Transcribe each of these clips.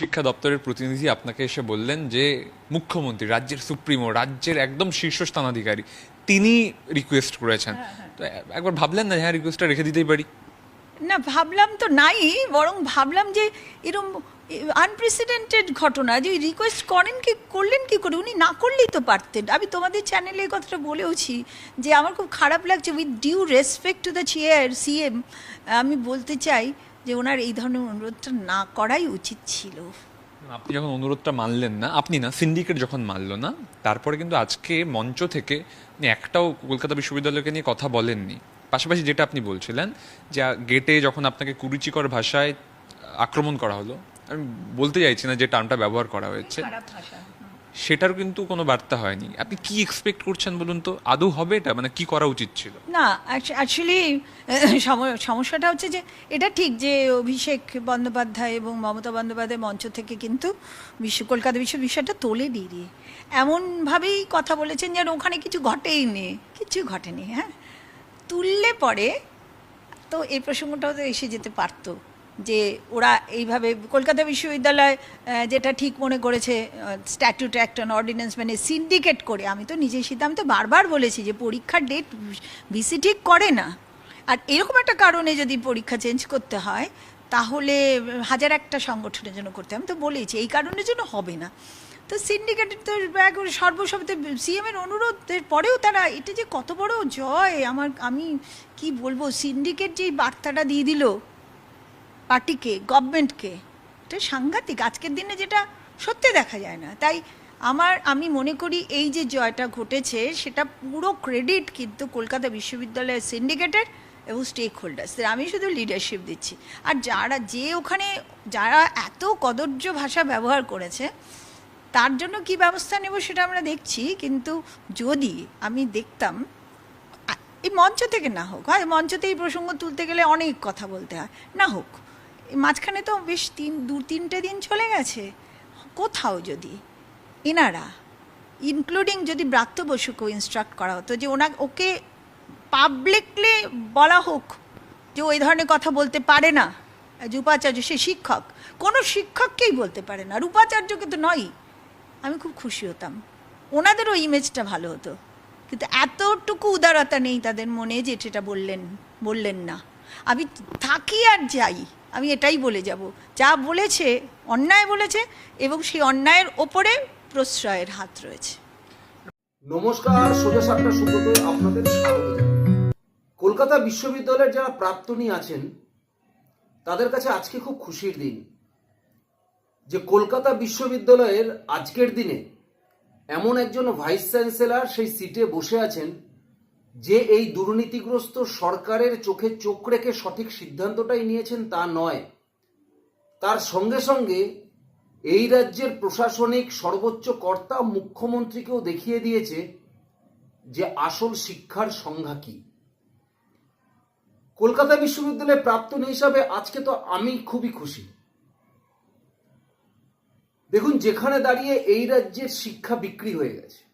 শিক্ষা দপ্তরের প্রতিনিধি আপনাকে এসে বললেন যে মুখ্যমন্ত্রী রাজ্যের সুপ্রিমো রাজ্যের একদম শীর্ষস্থানাধিকারী তিনি রিকোয়েস্ট করেছেন। তো একবার ভাবলেন না হ্যাঁ রিকোয়েস্টটা রেখে দিতেই পারি? না ভাবলাম তো নাই বরং ভাবলাম যে এরকম আনপ্রেসিডেন্টেড ঘটনা যে রিকোয়েস্ট করেন কি করলেন কি করে? উনি না করলেই তো পারতেন। আমি তোমাদের চ্যানেলে এই কথাটা বলেওছি যে আমার খুব খারাপ লাগছে with due respect to the chair CM আমি বলতে চাই যে ওনার এই ধরনের অনুরোধটা না করাই উচিত ছিল। আপনি যখন অনুরোধটা মানলেন না আপনি না সিন্ডিকেট যখন মানলো না তারপরে কিন্তু আজকে মঞ্চ থেকে একটাও কলকাতা বিশ্ববিদ্যালয়কে নিয়ে কথা বলেননি। পাশাপাশি যেটা আপনি বলছিলেন যে গেটে যখন আপনাকে কুরুচিকর ভাষায় আক্রমণ করা হলো আমি বলতে চাইছি না যে টার্মটা ব্যবহার করা হয়েছে। খারাপ ভাষা সেটার কিন্তু কোনো বার্তা হয়নি। আপনি কি এক্সপেক্ট করছেন বলুন তো? আদৌ হবে এটা? মানে কি করা উচিত ছিল? না অ্যাকচুয়ালি সমস্যাটা হচ্ছে যে এটা ঠিক যে অভিষেক বন্দ্যোপাধ্যায় এবং মমতা বন্দ্যোপাধ্যায় মঞ্চ থেকে কিন্তু বিশ্ব কলকাতা বিশ্ব বিষয়টা তোলে দিয়ে। এমনভাবেই কথা বলেছেন যেন ওখানে কিছু ঘটেই নি। কিছু ঘটেনি হ্যাঁ? তুললে পরে তো এই প্রসঙ্গটাও তো এসে যেতে পারতো। যে ওরা এইভাবে কলকাতা বিশ্ববিদ্যালয় যেটা ঠিক মনে করেছে স্ট্যাটিউট অ্যাক্ট অন অর্ডিন্যান্স মানে সিন্ডিকেট করে, আমি তো নিজেই সিদ্ধান্ত বারবার বলেছি যে পরীক্ষার ডেট ভিসি ঠিক করে না আর এরকম একটা কারণে যদি পরীক্ষা চেঞ্জ করতে হয়, তাহলে হাজার একটা সংগঠনের জন্য করতে। আমি তো বলেছি এই কারণের জন্য হবে না তো সিন্ডিকেটের তো একবারে সর্বসম্মতি সিএমের অনুরোধের পরেও তারা, এটা যে কত বড় জয়, আমার, আমি কি বলব সিন্ডিকেট যেই বার্তাটা দিয়ে দিল পার্টিকে, গভর্নমেন্টকে, এটা সাংঘাতিক। আজকের দিনে যেটা সত্যি দেখা যায় না। তাই আমার, আমি মনে করি এই যে জয়টা ঘটেছে, সেটা পুরো ক্রেডিট কিন্তু কলকাতা বিশ্ববিদ্যালয়ের সিন্ডিকেটের এবং স্টেক হোল্ডার্সদের আমি শুধু লিডারশিপ দিচ্ছি। আর যারা যে ওখানে, যারা এত কদর্য ভাষা ব্যবহার করেছে, তার জন্য কি ব্যবস্থা নেব সেটা আমরা দেখছি। কিন্তু যদি আমি দেখতাম এই মঞ্চ থেকে না হোক, হয় মঞ্চতে এই প্রসঙ্গ তুলতে গেলে অনেক কথা বলতে হয়। না হোক মাঝখানে তো বেশ তিন, দু, তিনটে দিন চলে গেছে। কোথাও যদি এনারা ইনক্লুডিং যদি ব্রাত্য বসুকেও ইনস্ট্রাক্ট করা হতো যে ওনা, ওকে পাবলিকলি বলা হোক যে ওই ধরনের কথা বলতে পারে না রূপাচার্য সে শিক্ষক, কোনো শিক্ষককেই বলতে পারে না। আর রূপাচার্যকে তো নয় আমি খুব খুশি হতাম। ওনাদেরও ইমেজটা ভালো হতো। কিন্তু এতটুকু উদারতা নেই তাদের মনে যে সেটা বললেন বললেন না। আমি থাকি আর যাই। আমি এটাই বলে যাব। যা বলেছে, অন্যায় বলেছে এবং সেই অন্যায়ের ওপরে প্রশ্রয়ের হাত রয়েছে। নমস্কার, সোজা সাতটা সুব্রত, আপনাদের স্বাগত কলকাতা বিশ্ববিদ্যালয়ের যারা প্রাক্তনী আছেন, তাদের কাছে আজকে খুব খুশির দিন। যে কলকাতা বিশ্ববিদ্যালয়ের আজকের দিনে এমন একজন ভাইস চ্যান্সেলর সেই সিটে বসে আছেন যে এই দুর্নীতিগ্রস্ত সরকারের চোখে চোখ রেখে সঠিক সিদ্ধান্তটাই নিয়েছেন তা নয়। তার সঙ্গে সঙ্গে এই রাজ্যের প্রশাসনিক সর্বোচ্চ কর্তা মুখ্যমন্ত্রীকেও দেখিয়ে দিয়েছে যে আসল শিক্ষার সংজ্ঞা কি। কলকাতা বিশ্ববিদ্যালয়ের প্রাক্তন হিসাবে আজকে তো আমি খুবই খুশি। দেখুন, যেখানে দাঁড়িয়ে এই রাজ্যের শিক্ষা বিক্রি হয়ে গেছে।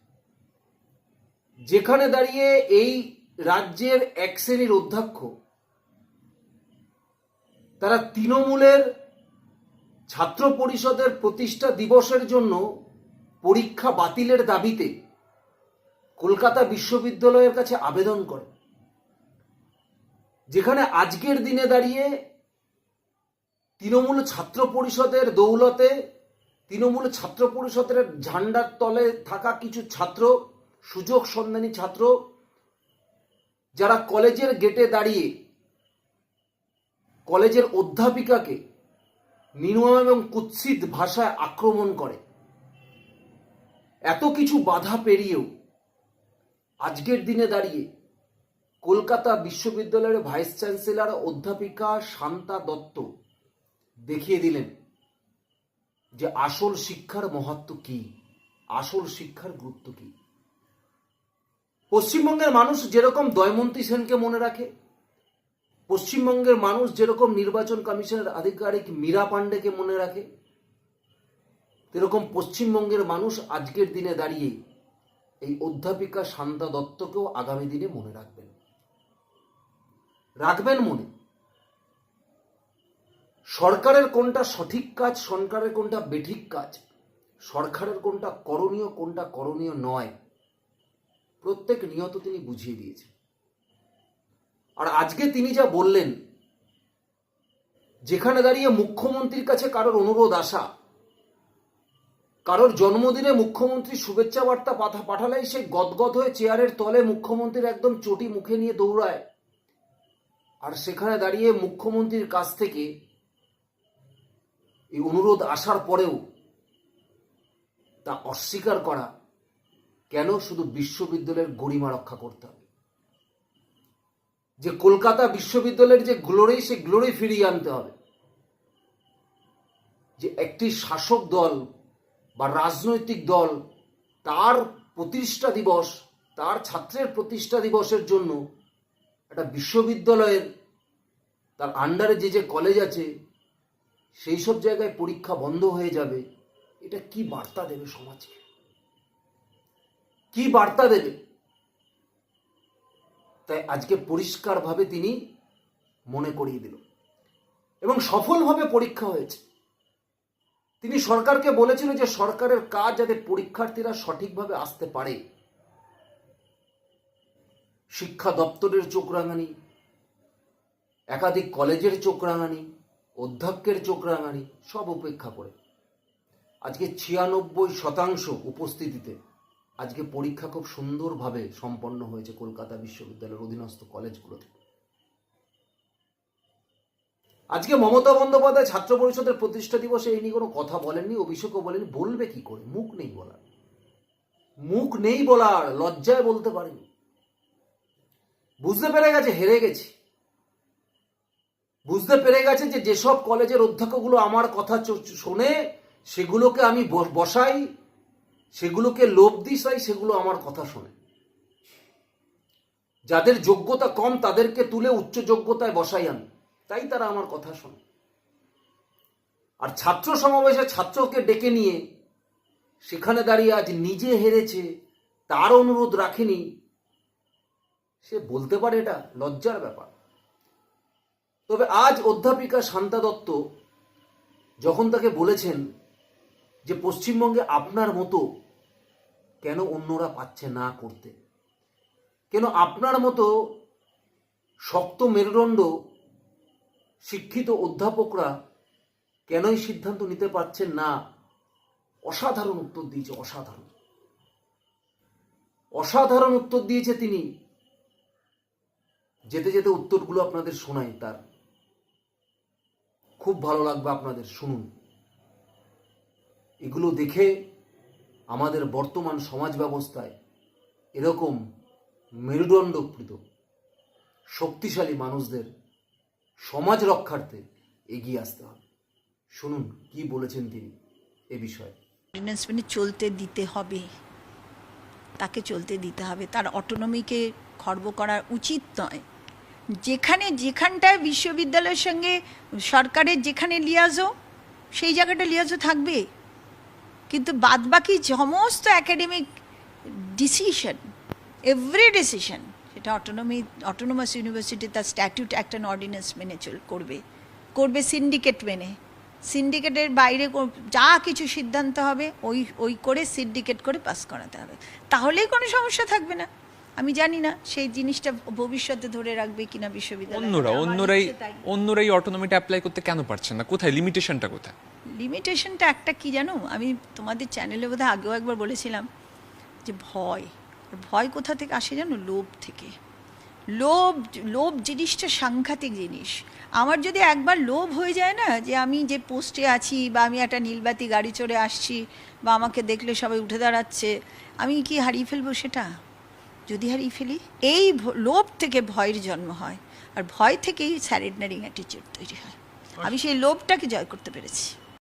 যেখানে দাঁড়িয়ে এই রাজ্যের এক শ্রেণির অধ্যক্ষ, তারা তৃণমূলের ছাত্র পরিষদের প্রতিষ্ঠা দিবসের জন্য পরীক্ষা বাতিলের দাবিতে কলকাতা বিশ্ববিদ্যালয়ের কাছে আবেদন করে। যেখানে আজকের দিনে দাঁড়িয়ে তৃণমূল ছাত্র পরিষদের দৌলতে, তৃণমূল ছাত্র পরিষদের ঝান্ডার তলে থাকা কিছু ছাত্র সুযোগ সন্ধানী ছাত্র যারা কলেজের গেটে দাঁড়িয়ে কলেজের অধ্যাপিকাকে নির্মম এবং কুৎসিত ভাষায় আক্রমণ করে। এত কিছু বাধা পেরিয়েও আজকের দিনে দাঁড়িয়ে কলকাতা বিশ্ববিদ্যালয়ের ভাইস চ্যান্সেলর অধ্যাপিকা শান্তা দত্ত দেখিয়ে দিলেন যে আসল শিক্ষার মহত্ব কি, আসল শিক্ষার গুরুত্ব কি। পশ্চিমবঙ্গের মানুষ যেরকম দয়মন্তী সেনকে মনে রাখে, পশ্চিমবঙ্গের মানুষ যেরকম নির্বাচন কমিশনের আধিকারিক মীরা পাণ্ডেকে মনে রাখে এরকম পশ্চিমবঙ্গের মানুষ আজকের দিনে দাঁড়িয়ে এই অধ্যাপিকা শান্তা দত্তকেও আগামী দিনে মনে রাখবেন। রাখবেন মনে। সরকারের কোনটা সঠিক কাজ, সরকারের কোনটা বেঠিক কাজ, সরকারের কোনটা করণীয় কোনটা করণীয় নয় প্রত্যেক নিয়ত তিনি বুঝিয়ে দিয়েছেন। আর আজকে তিনি যা বললেন, যেখানে দাঁড়িয়ে মুখ্যমন্ত্রীর কাছে কারোর অনুরোধ আসা, কারোর জন্মদিনে মুখ্যমন্ত্রী শুভেচ্ছা বার্তা পাঠা পাঠালেই সে গদগদ হয়ে চেয়ারের তলে মুখ্যমন্ত্রীর একদম চটি মুখে নিয়ে দৌড়ায়। আর সেখানে দাঁড়িয়ে মুখ্যমন্ত্রীর কাছ থেকে এই অনুরোধ আসার পরেও তা অস্বীকার করা কেন শুধু বিশ্ববিদ্যালয়ের গরিমা রক্ষা করতে হবে? যে কলকাতা বিশ্ববিদ্যালয়ের যে গ্লোরি সে গ্লোরি ফিরিয়ে আনতে হবে। যে একটি শাসক দল বা রাজনৈতিক দল, তার প্রতিষ্ঠা দিবস, তার ছাত্রের প্রতিষ্ঠা দিবসের জন্য একটা বিশ্ববিদ্যালয়ের তার আন্ডারে যে যে কলেজ আছে, সেই সব জায়গায় পরীক্ষা বন্ধ হয়ে যাবে, এটা কি বার্তা দেবে সমাজকে? কি বার্তা দেবে? তাই আজকে পরিষ্কারভাবে তিনি মনে করিয়ে দিল এবং সফলভাবে পরীক্ষা হয়েছে। তিনি সরকারকে বলেছিলেন যে সরকারের কাজ যাতে পরীক্ষার্থীরা সঠিকভাবে আসতে পারে। শিক্ষা দপ্তরের চোখ রাঙানি একাধিক কলেজের চোখ রাঙানি অধ্যক্ষের চোখ রাঙানি সব উপেক্ষা করে। আজকে ছিয়ানব্বই শতাংশ উপস্থিতিতে আজকে পরীক্ষা খুব সুন্দরভাবে সম্পন্ন হয়েছে কলকাতা বিশ্ববিদ্যালয়ের অধীনস্থ কলেজগুলোতে। আজকে মমতা বন্দ্যোপাধ্যায় ছাত্র পরিষদের প্রতিষ্ঠা দিবসে এই নিয়ে কোনো কথা বলেননি, অভিষেকও বলেনি বলবে কি করে? মুখ নেই বলার। মুখ নেই বলার, লজ্জায় বলতে পারেনি। বুঝতে পেরে গেছে, হেরে গেছি। বুঝতে পেরে গেছে যে যেসব কলেজের অধ্যক্ষগুলো আমার কথা শোনে, সেগুলোকে আমি বসাই সেগুলোকে লোভ দিসাই সেগুলো আমার কথা শোনে। যাদের যোগ্যতা কম, তাদেরকে তুলে উচ্চ যোগ্যতায় বসাই আমি। তাই তারা আমার কথা শোনে। আর ছাত্র সমাবেশে ছাত্রকে ডেকে নিয়ে, সেখানে দাঁড়িয়ে আজ নিজে হেরেছে, তার অনুরোধ রাখেনি। সে বলতে পারে এটা লজ্জার ব্যাপার। তবে আজ অধ্যাপিকা শান্তা দত্ত যখন তাকে বলেছেন যে, পশ্চিমবঙ্গে আপনার মতো কেন অন্যরা পাচ্ছে না করতে? কেন আপনার মতো শক্ত মেরুদণ্ড শিক্ষিত অধ্যাপকরা কেনই সিদ্ধান্ত নিতে পারছেন না? অসাধারণ উত্তর দিয়েছে, অসাধারণ। অসাধারণ উত্তর দিয়েছে তিনি। যেতে যেতে উত্তরগুলো আপনাদের শোনাই তার। খুব ভালো লাগবে আপনাদের, শুনুন। এগুলো দেখে আমাদের বর্তমান সমাজ ব্যবস্থায় এরকম মেরুদণ্ডকৃত, শক্তিশালী মানুষদের সমাজ রক্ষার্থে এগিয়ে আসতে হবে। শুনুন কি বলেছেন তিনি এ বিষয়ে। অর্ডিন্যান্স মেনে চলতে দিতে হবে। তাকে চলতে দিতে হবে। তার অটোনমিকে খর্ব করা উচিত নয়। যেখানে যেখানটায় বিশ্ববিদ্যালয়ের সঙ্গে সরকারের যেখানে লিয়াজো, সেই জায়গাটা লিয়াজো থাকবে। কিন্তু বাদবাকি সমস্ত একাডেমিক ডিসিশন এভরি ডিসিশন সেটা অটোনমি অটোনোমাস ইউনিভার্সিটি তার স্ট্যাটিউট অ্যাক্ট অ্যান্ড অর্ডিন্যান্স মেনে চল, করবে। করবে সিন্ডিকেট মেনে। সিন্ডিকেটের বাইরে যা কিছু সিদ্ধান্ত হবে, ওই ওই করে সিন্ডিকেট করে পাস করাতে হবে। তাহলেই কোনো সমস্যা থাকবে না। আমি জানি না সেই জিনিসটা ভবিষ্যতে ধরে রাখবে কিনা বিশ্ববিদ্যালয়। অন্যরা অন্যরাই অন্যরাই অটোনমিটা অ্যাপ্লাই করতে কেন পারছেন না? কোথায়? লিমিটেশনটা কোথায়? লিমিটেশনটা একটা কি জানো? আমি তোমাদের চ্যানেলে বোধহয় আগেও একবার বলেছিলাম যে ভয়। ভয় কোথা থেকে আসে জানো? লোভ থেকে। লোভ লোভ জিনিসটা সাংঘাতিক জিনিস। আমার যদি একবার লোভ হয়ে যায় না যে আমি যে পোস্টে আছি বা আমি একটা নীলবাতি গাড়ি চড়ে আসছি বা আমাকে দেখলে সবাই উঠে দাঁড়াচ্ছে আমি কি হারিয়ে ফেলব সেটা? যদি হারিয়ে ফেলি এই লোভ থেকে ভয়ের জন্ম হয় আর ভয় থেকেই স্যারেন্ডারিং অ্যাটিচিউড তৈরি হয়। আমি সেই লোভটাকে জয় করতে পেরেছি।